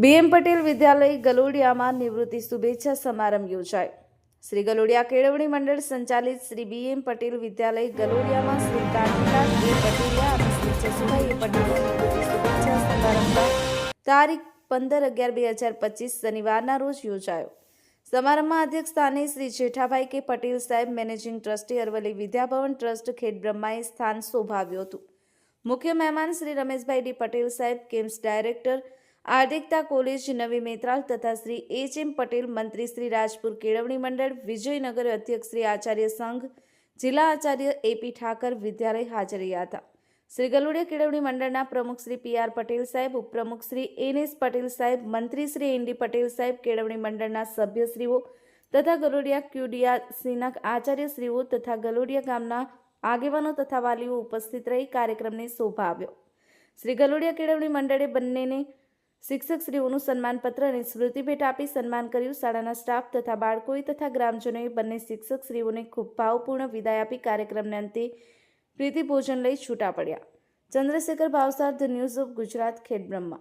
BM Patel વિદ્યાલય ગલોડિયામાં નિવૃત્તિ શુભેચ્છા સમારંભ યોજાય. શ્રી ગલોડિયા કેળવણી મંડળ સંચાલિત શ્રી બીએમ પટેલ વિદ્યાલય ગલોડિયામાં શ્રી કાંતિલાલ પટેલિયા અને શ્રી જસુભાઈ પટેલની શુભેચ્છા સમારંભ તારીખ પંદર અગિયાર બે હજાર પચીસ શનિવારના રોજ યોજાયો. સમારંભમાં અધ્યક્ષ સ્થાને શ્રી જેઠાભાઈ કે પટેલ સાહેબ managing trustee Aravalli Vidyabhavan trust ખેડ બ્રહ્માએ સ્થાન શોભાવ્યું હતું. મુખ્ય મહેમાન શ્રી રમેશભાઈ ડી પટેલ સાહેબ, કેમ્સ ડાયરેક્ટર આર્ધિકતા કોલેજ નવી મેત્રાલ તથા શ્રી એચ એમ પટેલ મંત્રી શ્રી રાજપુર કેળવણી મંડળ, વિજયનગર અધ્યક્ષ શ્રી આચાર્ય સંઘ, જિલ્લા આચાર્ય એપી ઠાકર વિદ્યાલય હાજર રહ્યા હતા. શ્રી ગલુડિયા કેળવણી મંડળના પ્રમુખ શ્રી પી આર પટેલ સાહેબ, ઉપપ્રમુખ શ્રી એન એસ પટેલ સાહેબ, મંત્રી શ્રી એન ડી પટેલ સાહેબ, કેળવણી મંડળના સભ્યશ્રીઓ તથા ગલુડિયા ક્યુડિયા સિનક આચાર્યશ્રીઓ તથા ગલુડિયા ગામના આગેવાનો તથા વાલીઓ ઉપસ્થિત રહી કાર્યક્રમને શોભા આવ્યો શ્રી ગલુડિયા કેળવણી મંડળે બંનેને શિક્ષકશ્રીઓનું સન્માનપત્ર અને સ્મૃતિ ભેટ આપી સન્માન કર્યું શાળાના સ્ટાફ તથા બાળકોએ તથા ગ્રામજનોએ બંને શિક્ષકશ્રીઓને ખૂબ ભાવપૂર્ણ વિદાય આપી કાર્યક્રમને અંતે પ્રીતિભોજન લઈ છૂટા પડ્યા. Chandrashekhar Bhavsar, the news of Gujarat, Khedbrahma.